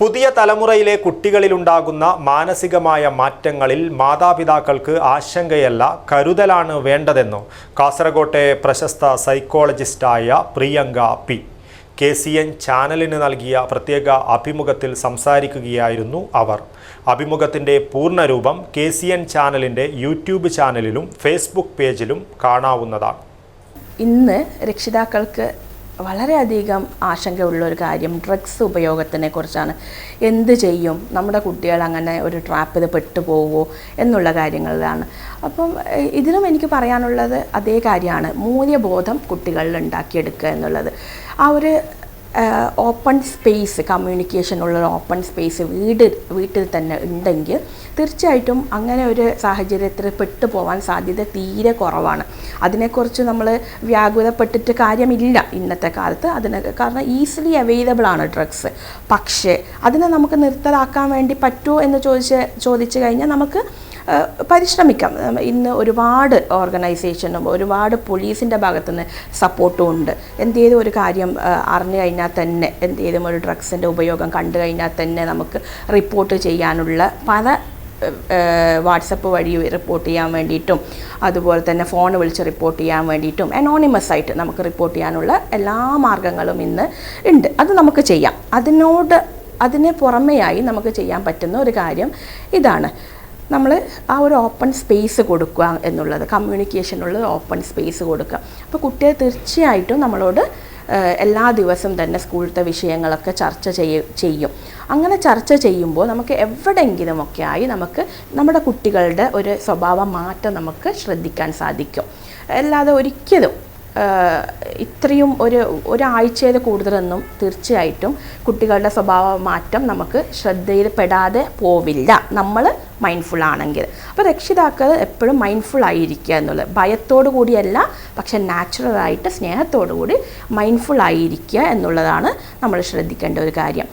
പുതിയ തലമുറയിലെ കുട്ടികളിലുണ്ടാകുന്ന മാനസികമായ മാറ്റങ്ങളിൽ മാതാപിതാക്കൾക്ക് ആശങ്കയല്ല കരുതലാണ് വേണ്ടതെന്ന് കാസർകോട്ടെ പ്രശസ്ത സൈക്കോളജിസ്റ്റായ Priyanka P. K C N ചാനലിന് നൽകിയ പ്രത്യേക അഭിമുഖത്തിൽ സംസാരിക്കുകയായിരുന്നു അവർ. അഭിമുഖത്തിന്റെ പൂർണരൂപം കെ സി എൻ ചാനലിന്റെ യൂട്യൂബ് ചാനലിലും ഫേസ്ബുക്ക് പേജിലും കാണാവുന്നതാണ്. ഇന്ന് രക്ഷിതാക്കൾക്ക് വളരെയധികം ആശങ്കയുള്ള ഒരു കാര്യം ഡ്രഗ്സ് ഉപയോഗത്തിനെ കുറിച്ചാണ്. എന്ത് ചെയ്യും? നമ്മുടെ കുട്ടികൾ അങ്ങനെ ഒരു ട്രാപ്പിൽ പെട്ടുപോകുമോ എന്നുള്ള കാര്യങ്ങളിലാണ്. അപ്പം ഇതിനും എനിക്ക് പറയാനുള്ളത് അതേ കാര്യമാണ്. മൂല്യബോധം കുട്ടികളിൽ ഉണ്ടാക്കിയെടുക്കുക എന്നുള്ളത്. ആ ഒരു ഓപ്പൺ സ്പേസ് കമ്മ്യൂണിക്കേഷൻ ഉള്ള ഓപ്പൺ സ്പേസ് വീട് വീട്ടിൽ തന്നെ ഉണ്ടെങ്കിൽ തീർച്ചയായിട്ടും അങ്ങനെ ഒരു സാഹചര്യത്തിൽ പെട്ടു പോകാൻ സാധ്യത തീരെ കുറവാണ്. അതിനെക്കുറിച്ച് നമ്മൾ വ്യാകുലപ്പെട്ടിട്ട് കാര്യമില്ല ഇന്നത്തെ കാലത്ത്. അതിന് കാരണം ഈസിലി അവൈലബിൾ ആണ് ഡ്രഗ്സ് പക്ഷേ അതിനെ നമുക്ക് നിർത്തലാക്കാൻ വേണ്ടി പറ്റുമോ എന്ന് ചോദിച്ച് ചോദിച്ചു കഴിഞ്ഞാൽ നമുക്ക് പരിശ്രമിക്കാം. ഇന്ന് ഒരുപാട് ഓർഗനൈസേഷനും ഒരുപാട് പോലീസിന്റെ ഭാഗത്തുനിന്ന് സപ്പോർട്ടും ഉണ്ട്. എന്തെങ്കിലും ഒരു കാര്യം അറിഞ്ഞു കഴിഞ്ഞാൽ തന്നെ എന്തെങ്കിലും ഒരു ഡ്രഗ്സിന്റെ ഉപയോഗം കണ്ടു കഴിഞ്ഞാൽ തന്നെ നമുക്ക് റിപ്പോർട്ട് ചെയ്യാനുള്ള പല വാട്സപ്പ് വഴി റിപ്പോർട്ട് ചെയ്യാൻ വേണ്ടിയിട്ടും അതുപോലെ തന്നെ ഫോൺ വിളിച്ച് റിപ്പോർട്ട് ചെയ്യാൻ വേണ്ടിയിട്ടും അനോണിമസ് ആയിട്ട് നമുക്ക് റിപ്പോർട്ട് ചെയ്യാനുള്ള എല്ലാ മാർഗങ്ങളും ഇന്ന് ഉണ്ട്. അത് നമുക്ക് ചെയ്യാം. അതിനോട് അതിന് പുറമെയായി നമുക്ക് ചെയ്യാൻ പറ്റുന്ന ഒരു കാര്യം ഇതാണ്. നമ്മൾ ആ ഒരു ഓപ്പൺ സ്പേസ് കൊടുക്കുക എന്നുള്ളത് കമ്മ്യൂണിക്കേഷനുള്ള ഓപ്പൺ സ്പേസ് കൊടുക്കുക. അപ്പോൾ കുട്ടിയെ തീർച്ചയായിട്ടും നമ്മളോട് എല്ലാ ദിവസവും തന്നെ സ്കൂളിലത്തെ വിഷയങ്ങളൊക്കെ ചർച്ച ചെയ്യ ചെയ്യും. അങ്ങനെ ചർച്ച ചെയ്യുമ്പോൾ നമുക്ക് എവിടെയെങ്കിലുമൊക്കെ ആയി നമുക്ക് നമ്മുടെ കുട്ടികളുടെ ഒരു സ്വഭാവ മാറ്റം നമുക്ക് ശ്രദ്ധിക്കാൻ സാധിക്കും. അല്ലാതെ ഒരിക്കലും ഇത്രയും ഒരു ഒരാഴ്ചയിൽ കൂടുതലൊന്നും തീർച്ചയായിട്ടും കുട്ടികളുടെ സ്വഭാവ മാറ്റം നമുക്ക് ശ്രദ്ധയിൽപ്പെടാതെ പോവില്ല. നമ്മൾ മൈൻഡ്ഫുൾ ആണെങ്കിൽ. അപ്പോൾ രക്ഷിതാക്കൾ എപ്പോഴും മൈൻഡ്ഫുൾ ആയിരിക്കുക എന്നുള്ളത്. ഭയത്തോടു കൂടിയല്ല പക്ഷെ നാച്ചുറലായിട്ട് സ്നേഹത്തോടു കൂടി മൈൻഡ്ഫുൾ ആയിരിക്കുക എന്നുള്ളതാണ് നമ്മൾ ശ്രദ്ധിക്കേണ്ട ഒരു കാര്യം.